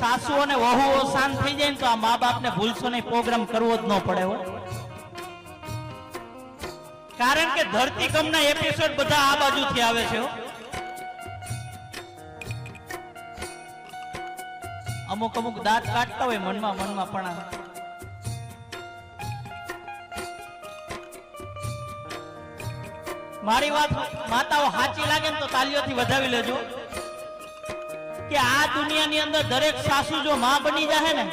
સાસુ અને વહુઓ શાંત થઈ જાય ને તો આ મા બાપને ભૂલશો નહીં, પ્રોગ્રામ કરવો જ ન પડે હો. કારણ કે ધરતીકંપના એપિસોડ બધા આ બાજુથી આવે છે અમુક અમુક દાંત કાઢતા હોય મનમાં મનમાં પણ મારી વાત માતાઓ સાચી લાગે ને તો તાલીઓથી વધાવી લેજો. કે આ દુનિયાની અંદર દરેક સાસુ જો માં બની જાય ને,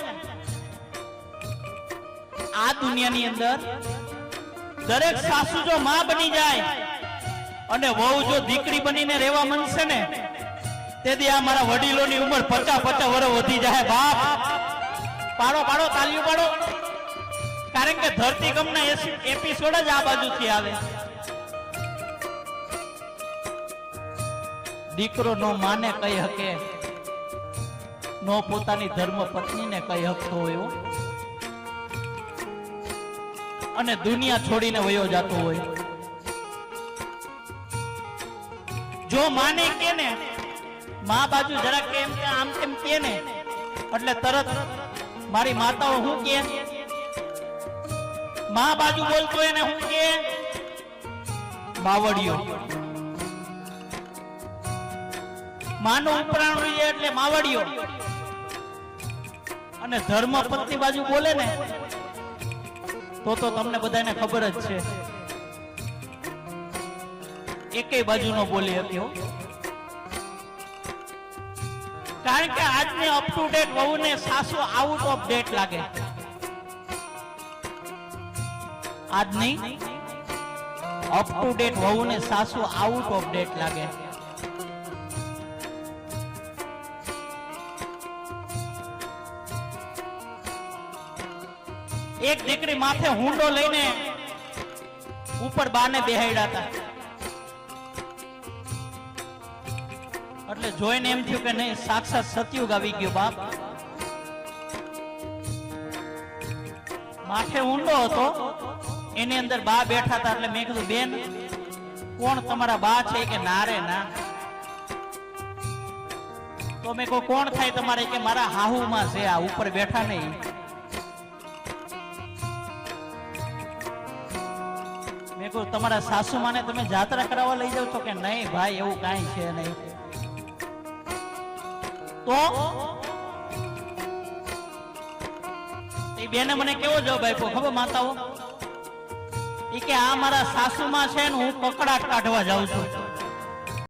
આ દુનિયાની અંદર દરેક સાસુ જો માં બની જાય અને વહુ જો દીકરી બનીને રહેવા મનશે ને, તેથી આ મારા વડીલોની ઉંમર પચાસ પચાસ વર્ષ વધી જાય બાપ. પાડો પાડો, તાલીઓ પાડો. કારણ કે ધરતીકંપના એપિસોડ જ આ બાજુથી આવે. દીકરો નો માને કઈ હકે નો પોતાની ધર્મ પત્નીને કઈ હકતો હોય અને દુનિયા છોડીને વયો જતો હોય. જો માને કે ને, મા બાજુ જરા કેમ કે આમ તેમ કે ને, એટલે તરત મારી માતાઓ હું કે? મા બાજુ બોલતો એને હું કે? બાવડિયો માનો ઉપરાણ એટલે માવડિયો અને ધર્મ પત્ની બાજુ બોલે ને, તો તો તમને બધાને ખબર જ છે. એકેય બાજુ નો બોલી હતી કારણ કે આજની અપ ટુ ડેટ વહુને સાસુ આઉટ ઓફ ડેટ લાગે. આજની અપ ટુ ડેટ વહુને સાસુ આઉટ ઓફ ડેટ લાગે. એક દીકરી માથે હુંડો લઈને ઉપર બાને બેહાડ્યા હતા એટલે જોઈને એમ થયું કે નહીં, સાક્ષાત સતયુગ આવી ગયો બાપ. માથે ઊંડો હતો, એની અંદર બા બેઠા હતા એટલે મેં કીધું, બેન, કોણ તમારા બા છે કે ના રે ના? તો મેં કહું કોણ થાય તમારે કે મારા હાહુમાં છે આ? ઉપર બેઠા નહીં. મેં કહું તમારા સાસુમાને તમે જાત્રા કરાવવા લઈ જાવ છો કે નહીં? ભાઈ, એવું કાંઈ છે નહીં. તો? એ બેને મને કેવો જવાબ આપ્યો, ખબર માતાઓ? એ કે, આ મારા સાસુમાં છે ને હું કકડાટ કાઢવા જાઉં છું.